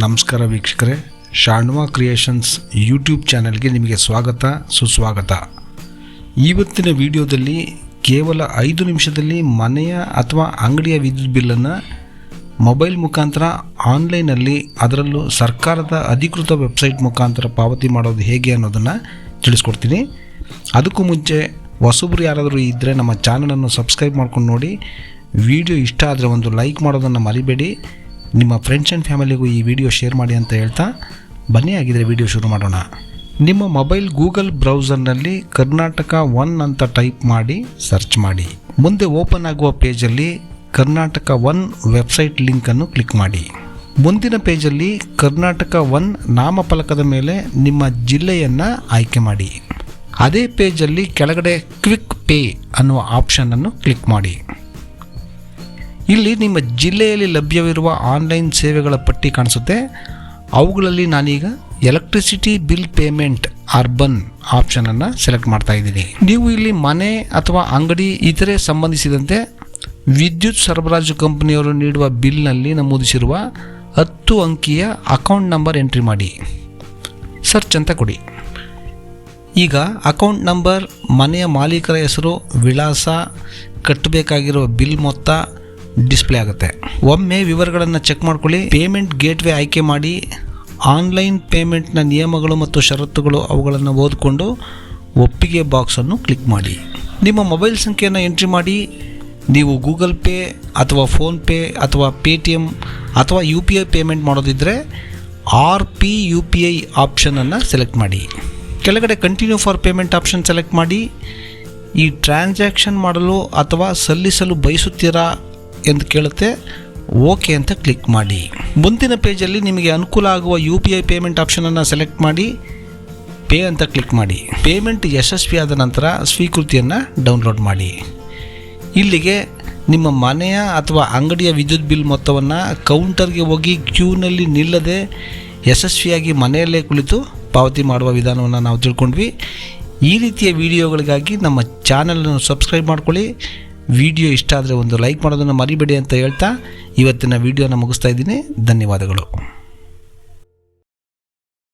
ನಮಸ್ಕಾರ ವೀಕ್ಷಕರೇ, ಶಾಣ್ವಾ creations YouTube ಚಾನೆಲ್ಗೆ ನಿಮಗೆ ಸ್ವಾಗತ, ಸುಸ್ವಾಗತ. ಇವತ್ತಿನ ವಿಡಿಯೋದಲ್ಲಿ ಕೇವಲ ಐದು ನಿಮಿಷದಲ್ಲಿ ಮನೆಯ ಅಥವಾ ಅಂಗಡಿಯ ವಿದ್ಯುತ್ ಬಿಲ್ಲನ್ನು ಮೊಬೈಲ್ ಮುಖಾಂತರ ಆನ್ಲೈನಲ್ಲಿ ಅದರಲ್ಲೂ ಸರ್ಕಾರದ ಅಧಿಕೃತ ವೆಬ್ಸೈಟ್ ಮುಖಾಂತರ ಪಾವತಿ ಮಾಡೋದು ಹೇಗೆ ಅನ್ನೋದನ್ನು ತಿಳಿಸ್ಕೊಡ್ತೀನಿ. ಅದಕ್ಕೂ ಮುಂಚೆ ಹೊಸಬ್ರು ಯಾರಾದರೂ ಇದ್ದರೆ ನಮ್ಮ ಚಾನಲನ್ನು ಸಬ್ಸ್ಕ್ರೈಬ್ ಮಾಡ್ಕೊಂಡು ನೋಡಿ. ವಿಡಿಯೋ ಇಷ್ಟ ಆದರೆ ಒಂದು ಲೈಕ್ ಮಾಡೋದನ್ನು ಮರಿಬೇಡಿ. ನಿಮ್ಮ ಫ್ರೆಂಡ್ಸ್ ಆ್ಯಂಡ್ ಫ್ಯಾಮಿಲಿಗೂ ಈ ವಿಡಿಯೋ ಶೇರ್ ಮಾಡಿ ಅಂತ ಹೇಳ್ತಾ ಬನ್ನಿ ಆಗಿದ್ರೆ ವಿಡಿಯೋ ಶುರು ಮಾಡೋಣ. ನಿಮ್ಮ ಮೊಬೈಲ್ ಗೂಗಲ್ ಬ್ರೌಸರ್ನಲ್ಲಿ ಕರ್ನಾಟಕ ಒನ್ ಅಂತ ಟೈಪ್ ಮಾಡಿ ಸರ್ಚ್ ಮಾಡಿ. ಮುಂದೆ ಓಪನ್ ಆಗುವ ಪೇಜಲ್ಲಿ ಕರ್ನಾಟಕ ಒನ್ ವೆಬ್ಸೈಟ್ ಲಿಂಕನ್ನು ಕ್ಲಿಕ್ ಮಾಡಿ. ಮುಂದಿನ ಪೇಜಲ್ಲಿ ಕರ್ನಾಟಕ ಒನ್ ನಾಮಫಲಕದ ಮೇಲೆ ನಿಮ್ಮ ಜಿಲ್ಲೆಯನ್ನು ಆಯ್ಕೆ ಮಾಡಿ. ಅದೇ ಪೇಜಲ್ಲಿ ಕೆಳಗಡೆ ಕ್ವಿಕ್ ಪೇ ಅನ್ನುವ ಆಪ್ಷನನ್ನು ಕ್ಲಿಕ್ ಮಾಡಿ. ಇಲ್ಲಿ ನಿಮ್ಮ ಜಿಲ್ಲೆಯಲ್ಲಿ ಲಭ್ಯವಿರುವ ಆನ್ಲೈನ್ ಸೇವೆಗಳ ಪಟ್ಟಿ ಕಾಣಿಸುತ್ತೆ. ಅವುಗಳಲ್ಲಿ ನಾನೀಗ ಎಲೆಕ್ಟ್ರಿಸಿಟಿ ಬಿಲ್ ಪೇಮೆಂಟ್ ಅರ್ಬನ್ ಆಪ್ಷನನ್ನು ಸೆಲೆಕ್ಟ್ ಮಾಡ್ತಾ ಇದ್ದೀನಿ. ನೀವು ಇಲ್ಲಿ ಮನೆ ಅಥವಾ ಅಂಗಡಿ ಇತರೆ ಸಂಬಂಧಿಸಿದಂತೆ ವಿದ್ಯುತ್ ಸರಬರಾಜು ಕಂಪನಿಯವರು ನೀಡುವ ಬಿಲ್ನಲ್ಲಿ ನಮೂದಿಸಿರುವ ಹತ್ತು ಅಂಕಿಯ ಅಕೌಂಟ್ ನಂಬರ್ ಎಂಟ್ರಿ ಮಾಡಿ. ಸರ್ಚ್ ಅಂತ ಕೊಡಿ. ಈಗ ಅಕೌಂಟ್ ನಂಬರ್ ಮನೆಯ ಮಾಲೀಕರ ಹೆಸರು, ವಿಳಾಸ, ಕಟ್ಟಬೇಕಾಗಿರುವ ಬಿಲ್ ಮೊತ್ತ ಡಿಸ್ಪ್ಲೇ ಆಗುತ್ತೆ. ಒಮ್ಮೆ ವಿವರಗಳನ್ನು ಚೆಕ್ ಮಾಡ್ಕೊಳ್ಳಿ. ಪೇಮೆಂಟ್ ಗೇಟ್ವೇ ಆಯ್ಕೆ ಮಾಡಿ ಆನ್ಲೈನ್ ಪೇಮೆಂಟ್ನ ನಿಯಮಗಳು ಮತ್ತು ಷರತ್ತುಗಳು ಅವುಗಳನ್ನು ಓದಿಕೊಂಡು ಒಪ್ಪಿಗೆ ಬಾಕ್ಸನ್ನು ಕ್ಲಿಕ್ ಮಾಡಿ. ನಿಮ್ಮ ಮೊಬೈಲ್ ಸಂಖ್ಯೆಯನ್ನು ಎಂಟ್ರಿ ಮಾಡಿ. ನೀವು ಗೂಗಲ್ ಪೇ ಅಥವಾ ಫೋನ್ಪೇ ಅಥವಾ ಪೇ ಟಿ ಎಂ ಅಥವಾ U P I payment ಮಾಡೋದಿದ್ದರೆ R P U P I ಆಪ್ಷನನ್ನು select ಮಾಡಿ. ಕೆಳಗಡೆ continue for payment option select ಮಾಡಿ. ಈ ಟ್ರಾನ್ಸಾಕ್ಷನ್ ಮಾಡಲು ಅಥವಾ ಸಲ್ಲಿಸಲು ಬಯಸುತ್ತೀರಾ ಎಂದು ಕೇಳುತ್ತೆ. ಓಕೆ ಅಂತ ಕ್ಲಿಕ್ ಮಾಡಿ. ಮುಂದಿನ ಪೇಜಲ್ಲಿ ನಿಮಗೆ ಅನುಕೂಲ ಆಗುವ ಯು ಪಿ ಐ ಪೇಮೆಂಟ್ ಆಪ್ಷನನ್ನು ಸೆಲೆಕ್ಟ್ ಮಾಡಿ. ಪೇ ಅಂತ ಕ್ಲಿಕ್ ಮಾಡಿ. ಪೇಮೆಂಟ್ ಯಶಸ್ವಿಯಾದ ನಂತರ ಸ್ವೀಕೃತಿಯನ್ನು ಡೌನ್ಲೋಡ್ ಮಾಡಿ. ಇಲ್ಲಿಗೆ ನಿಮ್ಮ ಮನೆಯ ಅಥವಾ ಅಂಗಡಿಯ ವಿದ್ಯುತ್ ಬಿಲ್ ಮೊತ್ತವನ್ನು ಕೌಂಟರ್ಗೆ ಹೋಗಿ ಕ್ಯೂನಲ್ಲಿ ನಿಲ್ಲದೆ ಯಶಸ್ವಿಯಾಗಿ ಮನೆಯಲ್ಲೇ ಕುಳಿತು ಪಾವತಿ ಮಾಡುವ ವಿಧಾನವನ್ನು ನಾವು ತಿಳ್ಕೊಂಡ್ವಿ. ಈ ರೀತಿಯ ವಿಡಿಯೋಗಳಿಗಾಗಿ ನಮ್ಮ ಚಾನಲನ್ನು ಸಬ್ಸ್ಕ್ರೈಬ್ ಮಾಡ್ಕೊಳ್ಳಿ. ವಿಡಿಯೋ ಇಷ್ಟ ಆದರೆ ಒಂದು ಲೈಕ್ ಮಾಡೋದನ್ನು ಮರಿಬೇಡಿ ಅಂತ ಹೇಳ್ತಾ ಇವತ್ತಿನ ವಿಡಿಯೋನ ಮುಗಿಸ್ತಾ ಇದ್ದೀನಿ. ಧನ್ಯವಾದಗಳು.